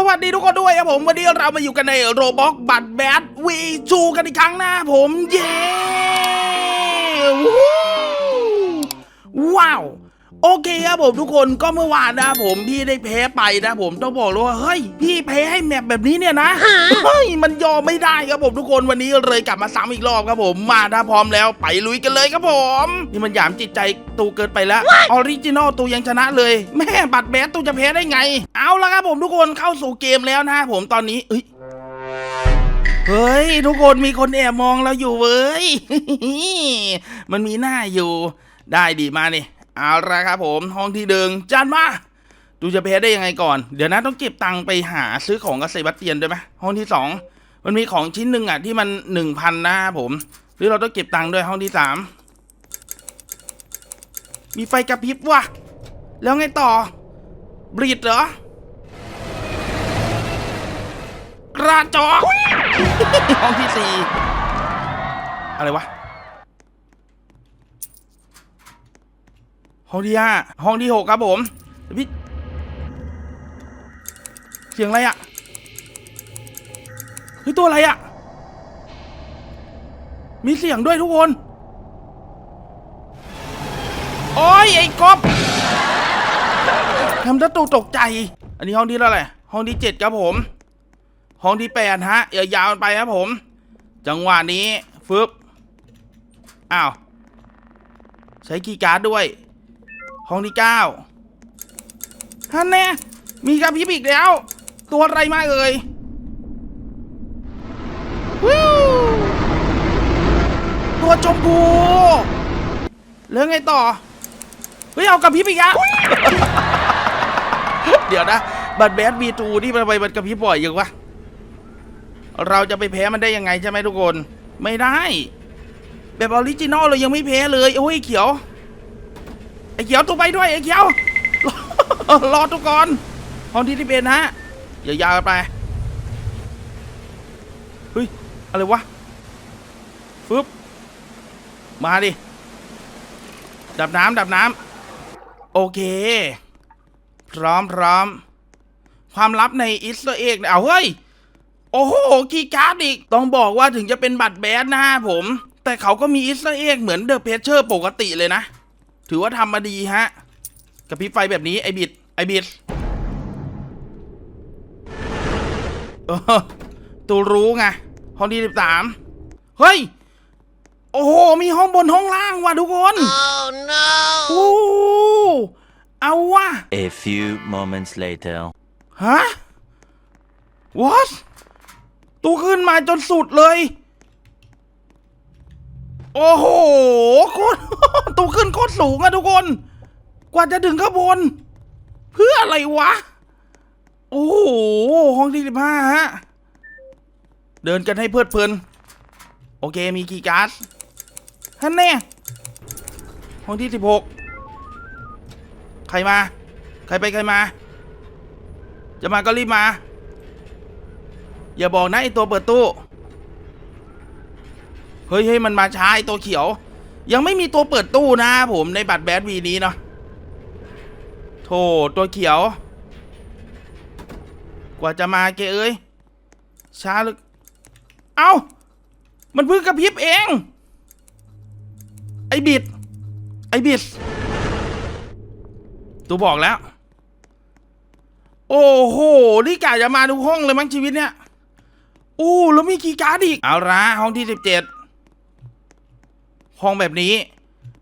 สวัสดีทุกคนด้วยครับผม วันนี้เรามาอยู่กันในโรบอกบัตแบทวีชูกันอีกครั้งนะผมเย้ว้าว โอเคครับผมทุกคนก็เมื่อวานนะผมพี่ได้แพ้ไปนะผมต้องบอกเลยว่าเฮ้ยพี่แพ้ให้แมปแบบนี้เนี่ยนะเฮ้ยมันยอมไม่ได้ครับผมทุกคนวันนี้เลยกลับมาซ้ำอีกรอบครับผมมาถ้าพร้อมแล้วไปลุยกันเลยครับผม นี่มันหยามจิตใจตูเกินไปแล้วออริจินอลตูยังชนะเลย แม่บัตรแบสตูจะแพ้ได้ไง เอาละครับผมทุกคนเข้าสู่เกมแล้วนะผมตอนนี้เอ้ยเฮ้ยทุกคนมีคนแอบมองเราอยู่เว้ยมันมีหน้าอยู่ ได้ดีมานี่ เอาละครับผมห้องที่หนึ่งจันมาดูจะแพ้ได้ยังไงก่อน เดี๋ยวนะต้องเก็บตังค์ไปหาซื้อของกับเซบาสเตียนด้วยไหมห้องที่สองมันมีของชิ้นหนึ่งอะที่มันหนึ่งพันนะครับผม หรือเราต้องเก็บตังค์ด้วยห้องที่สามมีไฟกระพริบว่ะ แล้วไงต่อบรีดเหรอกระจอกห้องที่สี่อะไรวะ ห้องที่ห้าห้องที่หกครับผมพี่เสียงอะไรอะเฮ้ยตัวอะไรอะมีเสียงด้วยทุกคน โอ้ยไอ้กบทำตะตูตกใจ อันนี้ห้องที่เท่าไหร่ห้องที่เจ็ดครับผม ห้องที่แปดฮะยาวๆไปครับผม จังหวะนี้ฟึบอ้าว ใช้คีการ์ดด้วย ห้องที่เก้าฮันแน่มีกระพริบอีกแล้ว ตัวอะไรมาเอ่ยตัวชมพูแล้วไงต่อ เฮ้ย เอากระพริบอีกอะเดี๋ยวนะ บัตรแบดบีทูที่มันไปมันกระพริบบ่อยยังวะ เราจะไปแพ้มันได้ยังไงใช่ไหมทุกคน ไม่ได้ แบบออริจินอลเรายังไม่แพ้เลย โอ้ยเขียว ไอ้เขียวตัวไปด้วยไอ้เขียว รอทุกคนห้องที่ที่เป็นฮะอย่ายาวไปเฮ้ยอะไรวะฟึบมาดิดับน้ำดับน้ำโอเค พร้อมพร้อมความลับในอิสเอ็กเนี่ยเอาเฮ้ย โอ้โหคีการ์ดอีก ต้องบอกว่าถึงจะเป็นบัตรแบดนะฮะผม แต่เขาก็มีอิสราเอ็กเหมือนเดอะเพเชอร์ปกติเลยนะ ถือว่าทำมาดีฮะกับพริบไฟแบบนี้ไอบิดไอบิดเออตูรู้ไงห้องที่สิบสามเฮ้ย โอ้โห มีห้องบนห้องล่างว่ะทุกคน Oh no! โอ้เอาว่ะ A few moments later. ฮะ what ตูขึ้นมาจนสุดเลย โอ้โหโคตร ตูขึ้นโคตรสูงอะทุกคน กว่าจะถึงข้างบน เพื่ออะไรวะ โอ้โห ห้องที่สิบห้าฮะ เดินกันให้เพลิดเพลิน โอเคมีคีย์การ์ดฮันแน่ห้องที่สิบหกใครมา ใครไปใครมา จะมาก็รีบมา อย่าบอกนะไอตัวเปิดตู้ เฮ้ยเฮ้ยมันมาช้าไอตัวเขียว ยังไม่มีตัวเปิดตู้นะผมในบัตรแบดวีนี้เนาะโธ่ตัวเขียว กว่าจะมาเกเอ้ยช้าลึกเอ้า มันเพิ่งกระพริบเอง ไอบิด ไอบิดตัวบอกแล้ว โอ้โห นี่กะจะมาทุกห้องเลยมั้งชีวิตเนี่ยโอ้แล้วมีคีย์การ์ดอีก เอาละห้องที่สิบเจ็ด ห้องแบบนี้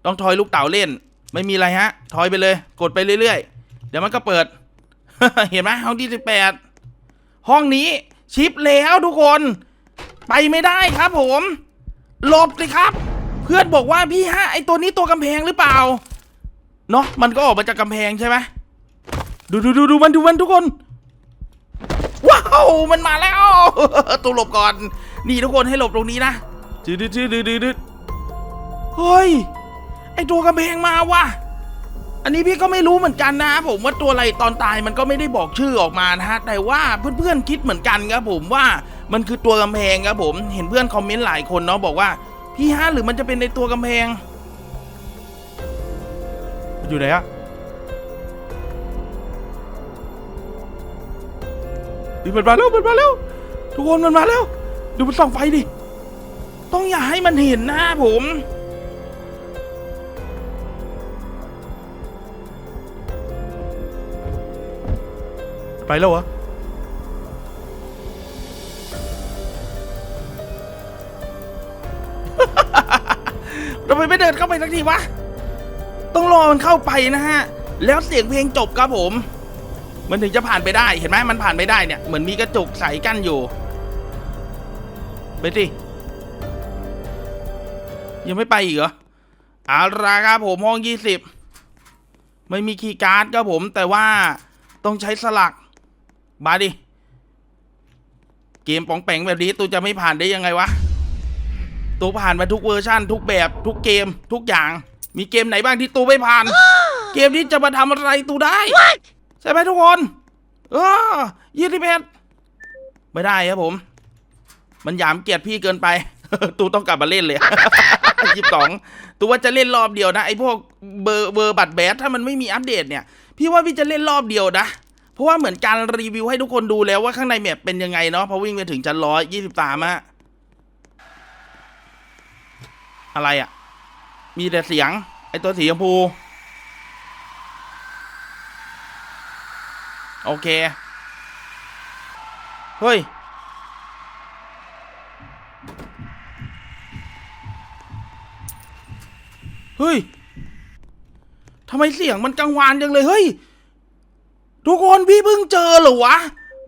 ต้องทอยลูกเต๋าเล่น ไม่มีอะไรฮะ ทอยไปเลย กดไปเรื่อยๆ เดี๋ยวมันก็เปิด เห็นไหมห้องที่สิบแปดห้องนี้ชิปแล้วทุกคน ไปไม่ได้ครับผมหลบเลยครับ เพื่อนบอกว่าพี่ฮะไอตัวนี้ตัวกำแพงหรือเปล่าเนาะมันก็ออกมาจากกำแพงใช่ไหมดูดูดูดูมันดูมันทุกคน ว้าวมันมาแล้วตัวหลบก่อน นี่ทุกคนให้หลบตรงนี้นะดืดดืดดืดดืดดืด เฮ้ย ไอตัวกำแพงมาว่ะ อันนี้พี่ก็ไม่รู้เหมือนกันนะผมว่าตัวอะไรตอนตายมันก็ไม่ได้บอกชื่อออกมานะฮะ แต่ว่าเพื่อนๆคิดเหมือนกันครับผมว่ามันคือตัวกำแพงครับผม เห็นเพื่อนคอมเมนต์หลายคนเนาะบอกว่า พี่ฮะหรือมันจะเป็นในตัวกำแพง อยู่ไหนอะดิมันมาแล้วมันมาแล้วทุกคนมันมาแล้ว ดูมันส่องไฟดิ ต้องอย่าให้มันเห็นนะผม ไปแล้วเหรอทำไมไม่เดินเข้าไปสักทีวะ ต้องรอมันเข้าไปนะฮะ แล้วเสียงเพลงจบครับผม มันถึงจะผ่านไปได้ เห็นไหมมันผ่านไปได้เนี่ย เหมือนมีกระจกใสกั้นอยู่ ไปสิยังไม่ไปอีกเหรอเอาละครับผมห้องยี่สิบไม่มีคีย์การ์ดครับผม แต่ว่าต้องใช้สลัก มาดิ เกมป๋องแปงแบบนี้ตูจะไม่ผ่านได้ยังไงวะตูผ่านมาทุกเวอร์ชั่น ทุกแบบทุกเกมทุกอย่าง มีเกมไหนบ้างที่ตูไม่ผ่าน เกมนี้จะมาทำอะไรตูได้ ใช่ไหมทุกคนเออยี่สิบเอ็ดไม่ได้ครับผม มันหยามเกียรติพี่เกินไป ตูต้องกลับมาเล่นเลยยี่สิบสองตูว่าจะเล่นรอบเดียวนะไอ้พวกเบอร์เบอร์บัตรแบสถ้ามันไม่มีอัปเดตเนี่ย พี่ว่าพี่จะเล่นรอบเดียวนะ เพราะว่าเหมือนการรีวิวให้ทุกคนดูแล้วว่าข้างในแมปเป็นยังไงเนาะพอวิ่งไปถึงชั้นร้อยยี่สิบสามอะอะไรอะมีแต่เสียง ไอตัวสีชมพู โอเค เฮ้ย เฮ้ยทำไมเสียงมันกังวานจังเลย เฮ้ย ทุกคนพี่เพิ่งเจอเหรอวะ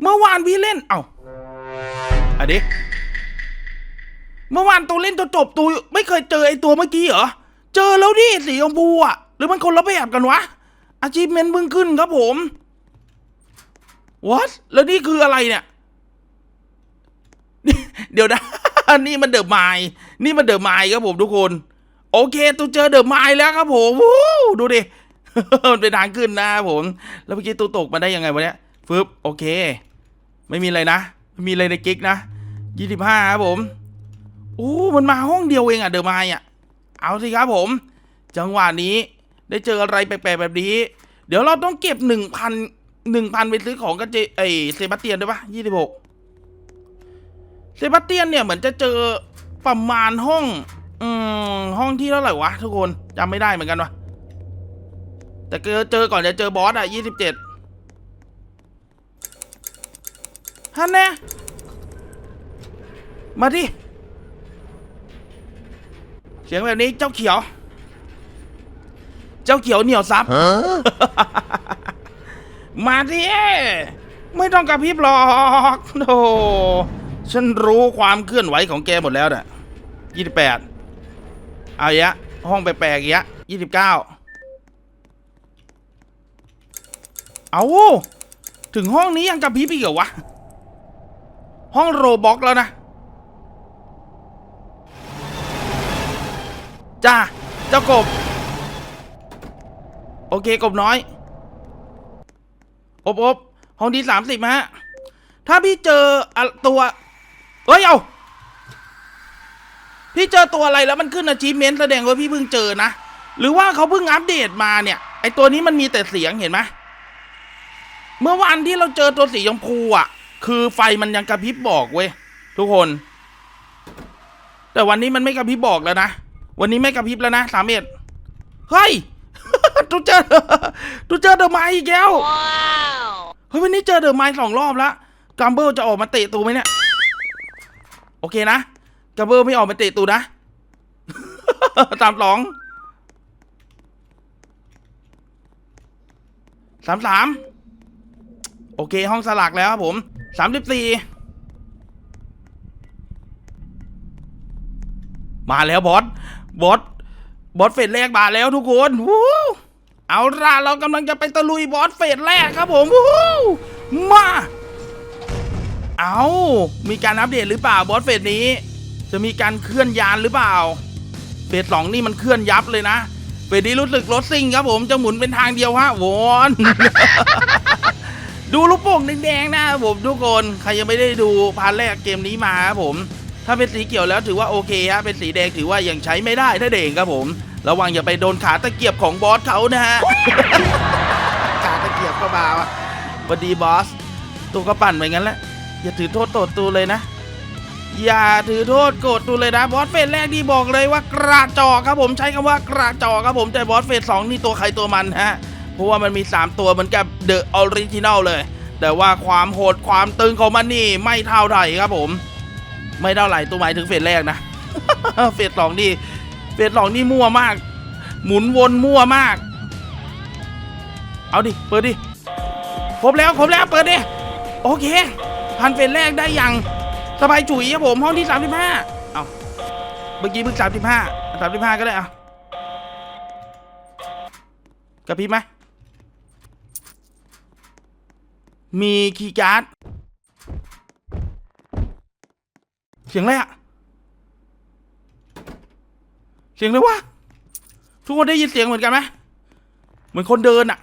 เมื่อวานพี่เล่น เอ้าอะดิ เมื่อวานตัวเล่นตัวจบตัวไม่เคยเจอไอตัวเมื่อกี้เหรอ เจอแล้วดิสีชมพูอะ หรือมันคนละแบบกันวะ อาชีพเมนเพิ่งขึ้นครับผม what แล้วนี่คืออะไรเนี่ย เดี๋ยวนะนี่มันเดอะไมล์นี่มันเดอะไมล์ครับผมทุกคน โอเคตูเจอเดอะไมล์แล้วครับผมวูดูดิ มันเป็นทางขึ้นนะผม แล้วเมื่อกี้ตูตกมาได้ยังไงวะเนี่ยฟึบโอเค ไม่มีอะไรนะไม่มีอะไรในกิ๊กนะยี่สิบห้าครับผมโอ้มันมาห้องเดียวเองอะเดอะไมล์อะเอาสิครับผม จังหวะนี้ได้เจออะไรแปลกๆแบบนี้ เดี๋ยวเราต้องเก็บหนึ่งพันหนึ่งพันไปซื้อของกับเจไอเซบาสเตียนด้วยปะยี่สิบหกเซบาสเตียนเนี่ยเหมือนจะเจอประมาณห้อง อืมห้องที่เท่าไหร่วะทุกคนจำไม่ได้เหมือนกันวะ แต่เจอเจอก่อนจะเจอบอสอะยี่สิบเจ็ดฮันแน่มาดิ เสียงแบบนี้เจ้าเขียว เจ้าเขียวเหนียวซับมาดิ ไม่ต้องกระพริบหรอกโธ่ฉันรู้ความเคลื่อนไหวของแกหมดแล้วน่ะยี่สิบแปดเอาอีกอะห้องแปลกๆอีกอะยี่สิบเก้า เอาถึงห้องนี้ยังกระพริบอีกเหรอวะ ห้องโรบ็อกแล้วนะ จ้า เจ้ากบ โอเคกบน้อย อบอบห้องที่สามสิบฮะ ถ้าพี่เจอตัวเฮ้ย เอา พี่เจอตัวอะไรแล้วมันขึ้นอาชีพเมนแสดงว่าพี่เพิ่งเจอนะ หรือว่าเขาเพิ่งอัปเดตมาเนี่ย ไอตัวนี้มันมีแต่เสียงเห็นไหม เมื่อวานที่เราเจอตัวสีชมพูอะ คือไฟมันยังกระพริบบอกเว้ยทุกคน แต่วันนี้มันไม่กระพริบบอกแล้วนะ วันนี้ไม่กระพริบแล้วนะสามเอ็ดเฮ้ยตูเจอตูเจอเดอะไมล์อีกแล้ว Wow! เฮ้ยวันนี้เจอเดอะไมล์สองรอบแล้วกัมเบิลจะออกมาเตะตูไหมเนี่ย โอเคนะกัมเบิลไม่ออกมาเตะตูนะสามสองสามสาม โอเคห้องสลักแล้วครับผมสามสิบสี่มาแล้วบอส บอส บอสเฟสแรกมาแล้วทุกคนวู้เอาล่ะเรากำลังจะไปตะลุยบอสเฟสแรกครับผมวู้มา เอามีการอัปเดตหรือเปล่าบอสเฟสนี้ จะมีการเคลื่อนยานหรือเปล่า เฟสสองนี่มันเคลื่อนยับเลยนะ เฟสนี้รู้สึกรถซิ่งครับผมจะหมุนเป็นทางเดียวฮะวอน ดูลูกโป่งแดงๆนะครับผมทุกคนใครยังไม่ได้ดูพาร์ทแรกเกมนี้มาครับผมถ้าเป็นสีเขียวแล้วถือว่าโอเคฮะเป็นสีแดงถือว่ายังใช้ไม่ได้ถ้าเด่งครับผม ระวังอย่าไปโดนขาตะเกียบของบอสเขานะฮะขาตะเกียบก็มาวะสวัสดีบอสตูก็ปั่นไปงั้นแหละอย่าถือโทษโกรธตูเลยนะ อย่าถือโทษโกรธตูเลยนะบอสเฟสแรกนี่บอกเลยว่ากระจอกครับผมใช้คำว่ากระจอกครับผมแต่บอสเฟสสองนี่ตัวใครตัวมันฮะ เพราะว่ามันมี 3 ตัวเหมือนกับเดอะออริจินัลเลย แต่ว่าความโหดความตึงของมันนี่ไม่เท่าไหร่ครับผม ไม่เท่าไหร่ตัวหมายถึงเฟสแรกนะ เฟสสองนี่เฟสสองนี่มั่วมาก หมุนวนมั่วมาก เอาดิ เปิดดิครบแล้วครบแล้วเปิดดิโอเคพันเฟสแรกได้อย่างสบายจุ๋ยครับผมห้องที่ 35 เอาเมื่อกี้เพิ่ง35 35 ก็ได้อากระพริบไหม มีคีย์การ์ดเสียงอะไรอะเสียงอะไรวะทุกคนได้ยินเสียงเหมือนกันไหมเหมือนคนเดินอะ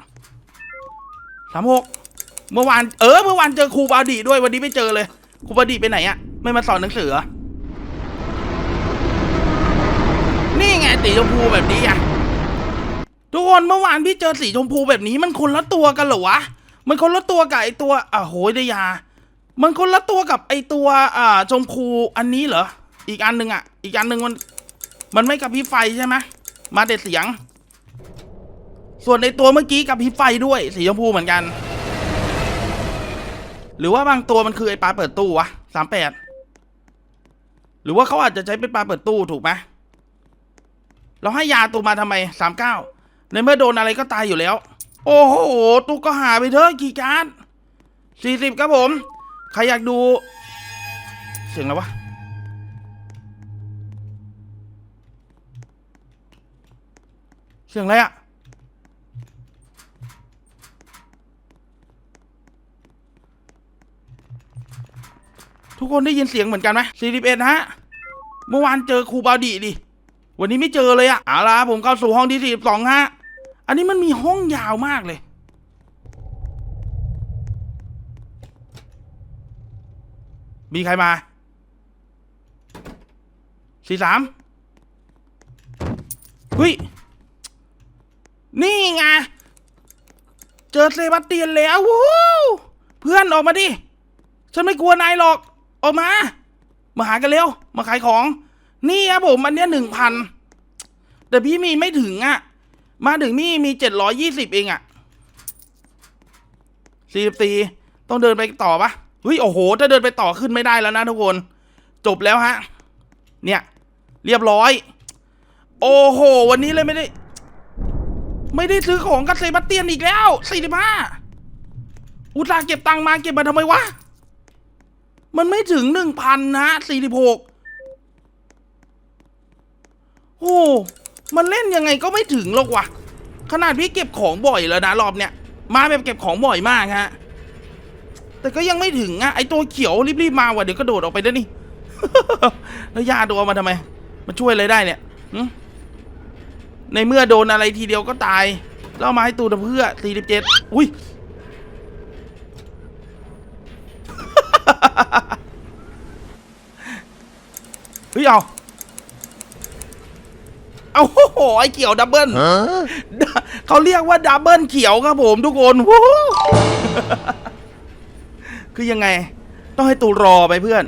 สามหกเมื่อวานเออเมื่อวานเจอครูบาดีด้วยวันนี้ไม่เจอเลยครูบาดีไปไหนอะไม่มาสอนหนังสือเหรอนี่ไงสีชมพูแบบนี้อะทุกคนเมื่อวานพี่เจอสีชมพูแบบนี้มันคนละตัวกันเหรอวะ มันคนละตัวกับไอตัวอะโหยได้ยา มันคนละตัวกับไอตัวอ่าชมพูอันนี้เหรอ อีกอันหนึ่งอะ อีกอันหนึ่งมัน มันไม่กับพริบไฟใช่ไหมมาแต่เสียง ส่วนในตัวเมื่อกี้กับพริบไฟด้วย สีชมพูเหมือนกัน หรือว่าบางตัวมันคือไอปลาเปิดตู้วะสามแปดหรือว่าเขาอาจจะใช้เป็นปลาเปิดตู้ถูกไหมเราให้ยาตัวมาทำไมสามเก้าในเมื่อโดนอะไรก็ตายอยู่แล้ว โอ้โห ตุกก็หาไปเถอะกี่การสี่สิบครับผม ใครอยากดู เสียงอะไรวะ เสียงอะไรอะทุกคนได้ยินเสียงเหมือนกันไหมสี่สิบเอ็ดฮะ เมื่อวานเจอครูบาดีดิ วันนี้ไม่เจอเลยอะเอาละผมเข้าสู่ห้องที่สี่สิบสองฮะ อันนี้มันมีห้องยาวมากเลย มีใครมาสี่สามเฮ้ย นี่ไง เจอเซบาสเตียนแล้ววู้เพื่อนออกมาดิ ฉันไม่กลัวนายหรอก ออกมา มาหากันเร็ว มาขายของ นี่ครับผม อันเนี้ยหนึ่งพัน แต่พี่มีไม่ถึงอะ่ะ มาถึงนี่มีเจ็ดร้อยี่สิบเองอะสี่สิบสี่ต้องเดินไปต่อปะเฮ้ยโอ้โห ถ้าเดินไปต่อขึ้นไม่ได้แล้วนะทุกคน จบแล้วฮะ เนี่ย เรียบร้อย โอ้โห วันนี้เลยไม่ได้ ไม่ได้ซื้อของกับเซบาเตียนอีกแล้วสี่สิบห้าอุตส่าห์เก็บตังมาเก็บมาทำไมวะ มันไม่ถึงหนึ่งพันนะสี่สิบหกโอ้ มันเล่นยังไงก็ไม่ถึงหรอกว่ะ ขนาดพี่เก็บของบ่อยแล้วนะรอบเนี้ยมาแบบเก็บของบ่อยมากฮะ แต่ก็ยังไม่ถึงอะไอตัวเขียวรีบๆมาว่ะเดี๋ยวก็โดดออกไปได้นี่ แล้วยาตัวมาทำไมมาช่วยอะไรได้เนี่ยในเมื่อโดนอะไรทีเดียวก็ตาย แล้วเอามาให้ตูนเพื่อ47อุ้ยเฮ้ยเอา เอาโอ้โหไอเขียวดับเบิลเขาเรียกว่าดับเบิลเขียวครับผมทุกคนวู้คือยังไง ต้องให้ตูรอไปเพื่อน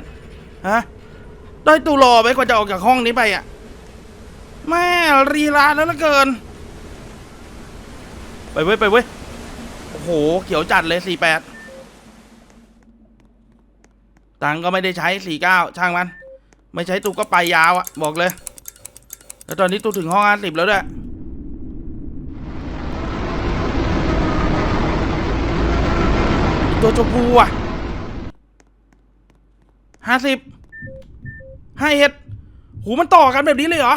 ฮะต้องให้ตูรอไปกว่าจะออกจากห้องนี้ไปอะแม่รีลาแล้วเหลือเกิน ไปเว้ยไปเว้ยโอ้โห เขียวจัดเลยสี่แปดตังค์ก็ไม่ได้ใช้สี่เก้าช่างมัน ไม่ใช้ตูก็ไปยาวอะบอกเลย แล้วตอนนี้ตูถึงห้องห้าสิบแล้วด้วยตัวชมพูอะห้าสิบห้าเฮ็ดหูมันต่อกันแบบนี้เลยเหรอ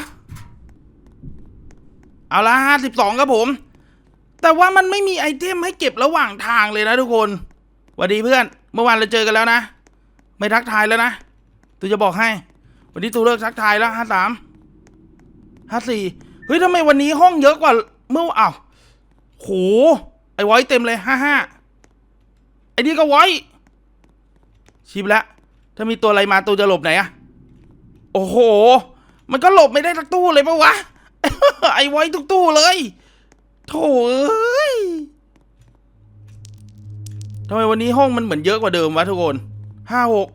เอาละห้าสิบสองครับผม แต่ว่ามันไม่มีไอเทมให้เก็บระหว่างทางเลยนะทุกคนสวัสดีเพื่อน เมื่อวานเราเจอกันแล้วนะ ไม่ทักทายแล้วนะ ตูจะบอกให้ วันนี้ตูเลิกทักทายแล้วห้าสาม ห้าสี่เฮ้ยทำไมวันนี้ห้องเยอะกว่าเมื่ออ้าวโห ไอไว้เต็มเลยห้าห้าไอนี่ก็ไว้ชิบแล้วถ้ามีตัวอะไรมาตูจะหลบไหนอะโอ้โห มันก็หลบไม่ได้สักตู้เลยปะวะ ไอไว้ทุกตู้เลยโถเอ้ยทำไมวันนี้ห้องมันเหมือนเยอะกว่าเดิมวะทุกคนห้าหก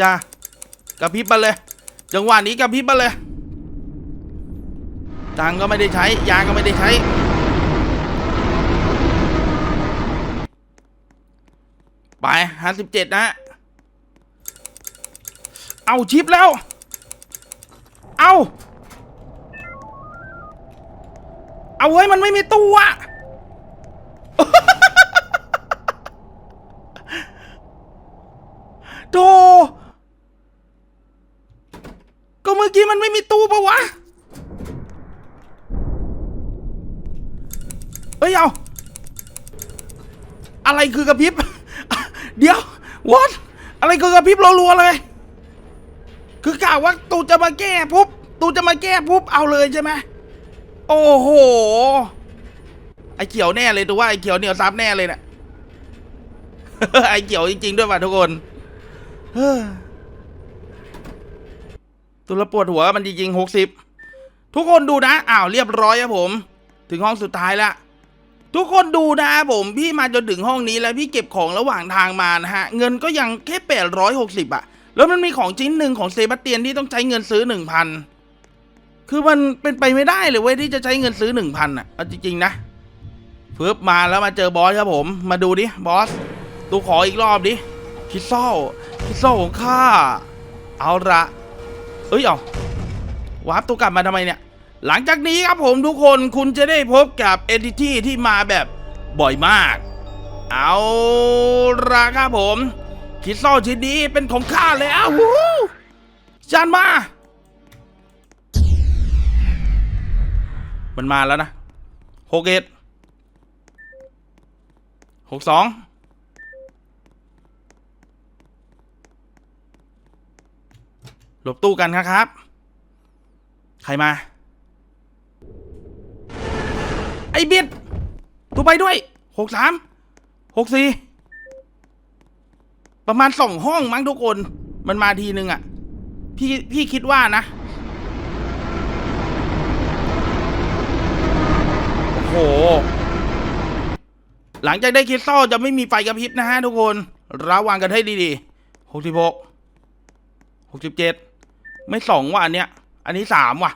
จ้ากระพริบมาเลย จังหวะนี้กระพริบมาเลย ตังก็ไม่ได้ใช้ ยาก็ไม่ได้ใช้ ไปห้าสิบเจ็ดนะ เอาชิปแล้ว เอาเอาเว้ย มันไม่มีตัวอะโธ่ก็เมื่อกี้มันไม่มีตู้ปะวะ เฮ้ยเอาอะไรคือกระพริบ เดี๋ยว what อะไรคือกระพริบรัวๆเลย คือกล่าวว่าตูจะมาแก้ปุ๊บตูจะมาแก้ปุ๊บเอาเลยใช่ไหมโอ้โห ไอเขียวแน่เลยตัวว่าไอเขียวเหนียวซับแน่เลยเนะี่ยไอเขียวจริง ๆ ด้วยว่ะทุกคนตัวละปวดหัวมันจริงๆหกสิบทุกคนดูนะอ้าวเรียบร้อยครับผม ถึงห้องสุดท้ายแล้ว ทุกคนดูนะผมพี่มาจนถึงห้องนี้แล้วพี่เก็บของระหว่างทางมานะฮะ เงินก็ยังแค่แปดร้อยหกสิบอะแล้วมันมีของชิ้นหนึ่งของเซบาสเตียนที่ต้องใช้เงินซื้อหนึ่งพันคือมันเป็นไปไม่ได้เลยเว้ยที่จะใช้เงินซื้อหนึ่งพันอะเอาจริงๆนะเฟิบมาแล้วมาเจอบอสครับผม มาดูดิบอสตูขออีกรอบดิคิดเศร้าคิดเศร้าของข้าเอาละเอ้ยเอาวาร์ปตัวกลับมาทำไมเนี่ย หลังจากนี้ครับผมทุกคนคุณจะได้พบกับเอนติตี้ที่มาแบบบ่อยมาก เอาละครับผมคริสตัลชิ้นนี้เป็นของข้าแล้ววู้จานมา มันมาแล้วนะหกเอ็ดหกสองหลบตู้กันครับ ใครมา อ้เบียดตัวไปด้วยหกสามหกสี่ประมาณสองห้องมั้งทุกคน มันมาทีนึงอะ่ะ พี่พี่คิดว่านะ โอ้โห หลังจากได้คริสตัลจะไม่มีไฟกระพริบนะฮะทุกคน ระวังกันให้ดีๆหกสิบหกหกสิบเจ็ดไม่สองว่ะอันเนี้ย อันนี้สามว่ะ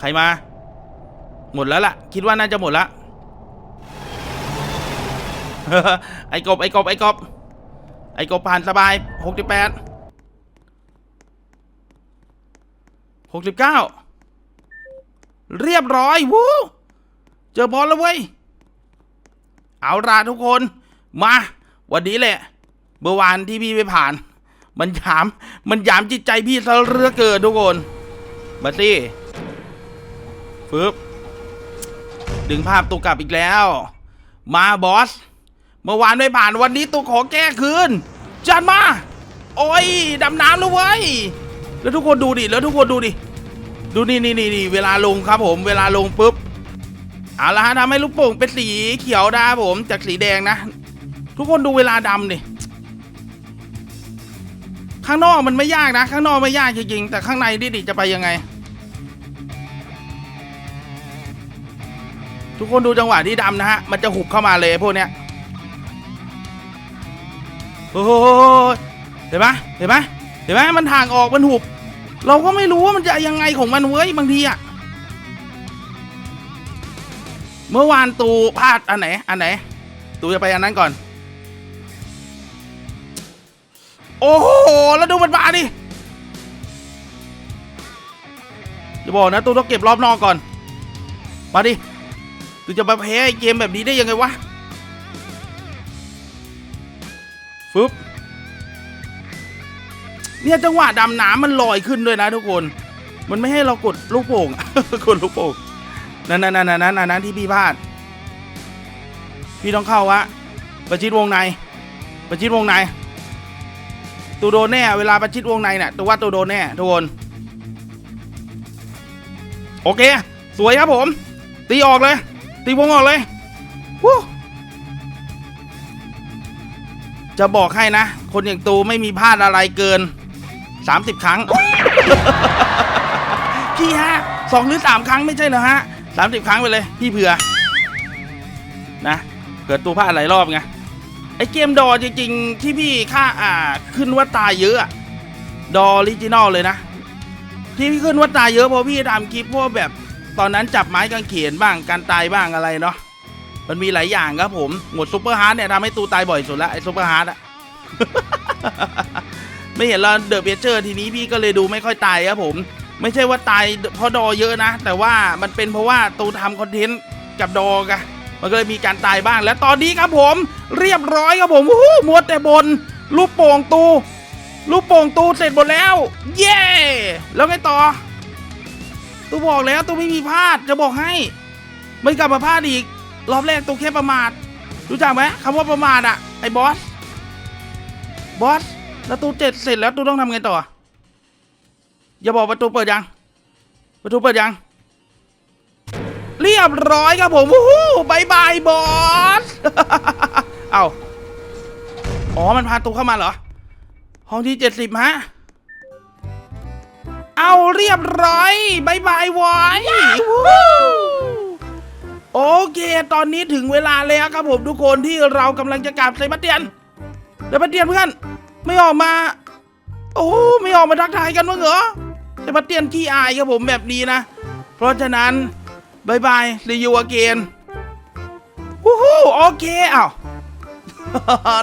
ใครมา หมดแล้วล่ะ คิดว่าน่าจะหมดละไอ้กบไอ้กบไอ้กบไอ้กบผ่านสบายหกสิบแปดหกสิบเก้าเรียบร้อยวู้เจอบอลแล้วเว้ย เอาละทุกคน มา วันนี้แหละเมื่อวานที่พี่ไปผ่าน มันยาม มันยามจิตใจพี่ซะเหลือเกินทุกคน มาสิ ฟึบดึงภาพตัวกลับอีกแล้ว มาบอส เมื่อวานไม่ผ่านวันนี้ตัวขอแก้คืนจัดมา โอ้ยดำน้ำแล้วเว้ย แล้วทุกคนดูดิ แล้วทุกคนดูดิ ดูนี่นี่นี่นี่เวลาลงครับผม เวลาลงปุ๊บ เอาละฮะทำให้ลูกโป่งเป็นสีเขียวนะครับผม จากสีแดงนะ ทุกคนดูเวลาดำดิ ข้างนอกมันไม่ยากนะ ข้างนอกไม่ยากจริงๆ แต่ข้างในดิดิจะไปยังไง ทุกคนดูจังหวะที่ดำนะฮะ มันจะหุบเข้ามาเลยพวกเนี้ยโอ้โหเห็นไหมเห็นไหมเห็นไหมมันทางออกมันหุบ เราก็ไม่รู้ว่ามันจะยังไงของมันเว้ยบางทีอะเมื่อวานตูพลาดอันไหน อันไหน ตูจะไปอันนั้นก่อน โอ้โห แล้วดูมันมาดิจะบอกนะตูต้องเก็บรอบนอกก่อน มาดิ ตูจะมาแพ้เกมแบบนี้ได้ยังไงวะฟึบเนี่ยจังหวะดำน้ำมันลอยขึ้นด้วยนะทุกคน มันไม่ให้เรากดลูกโป่งกดลูกโป่งนั่นนั่นนั่นนั่นนั่นที่พี่พลาด พี่ต้องเข้าวะประชิดวงในประชิดวงในตูโดนแน่เวลาประชิดวงในเนี่ยตัวว่าตูโดนแน่ทุกคนโอเค สวยครับผม ตีออกเลย ตีวงออกเลยวู้จะบอกให้นะ คนอย่างตูไม่มีพลาดอะไรเกิน 30 ครั้งพี่ฮะสองหรือสามครั้งไม่ใช่เหรอฮะสามสิบครั้งไปเลย พี่เผื่อ นะเกิดตัวพลาดหลายรอบไงไอเกมดอจริงๆ ที่พี่ค่าอ่าขึ้นว่าตายเยอะดอออริจินอลเลยนะ ที่พี่ขึ้นว่าตายเยอะเพราะพี่ทำคลิปพวกแบบ ตอนนั้นจับไม้กางเขนบ้างการตายบ้างอะไรเนาะมันมีหลายอย่างครับผมหมดซูเปอร์ฮาร์ดเนี่ยทำให้ตูตายบ่อยสุดละไอซูเปอร์ฮาร์ดอะไม่เห็นแล้วเดอะเบเจอร์ทีนี้พี่ก็เลยดูไม่ค่อยตายครับผม ไม่ใช่ว่าตายเพราะดอเยอะนะ แต่ว่ามันเป็นเพราะว่าตูทำคอนเทนต์กับดอกะมันก็เลยมีการตายบ้างและตอนนี้ครับผม เรียบร้อยครับผมหูมัวแต่บนลูกโป่งตูลูกโป่งตูเสร็จหมดแล้ว เย้ แล้วไงต่อ ตูบอกแล้วตูไม่มีพลาดจะบอกให้ไม่กลับมาพลาดอีก รอบแรกตูแค่ประมาท รู้จักไหมคำว่าประมาทอะไอ้บอสบอสแล้วตูเจ็ดเสร็จแล้วตูต้องทำไงต่อ อย่าบอกประตูเปิดยัง ประตูเปิดยัง เรียบร้อยครับผมวู้ฮู้บายบายบอสเอาอ๋อมันพาตูเข้ามาเหรอ ห้องที่เจ็ดสิบฮะ เอาเรียบร้อยบายบายไว้วู้โอเค ตอนนี้ถึงเวลาแล้วครับผมทุกคนที่เรากำลังจะกลับเซบาสเตียนเซบาสเตียนเพื่อน ไม่ออกมา โอ้ไม่ออกมาทักทายกันมั้างเหรอเซบาสเตียนขี้อายครับผมแบบนี้นะ เพราะฉะนั้นบายบาย see you again วู้ฮู้โอเคอ้าว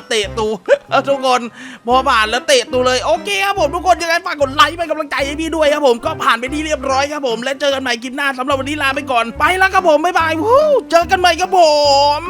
เตะตูทุกคนพอผ่านแล้วเตะตูเลยโอเคครับผมทุกคนยังไงฝากกดไลค์เป็นกำลังใจให้พี่ด้วยครับผมก็ผ่านไปที่เรียบร้อยครับผม และเจอกันใหม่คลิปหน้าสำหรับวันนี้ลาไปก่อนไปแล้วครับผมบ๊ายบายเจอกันใหม่ครับผม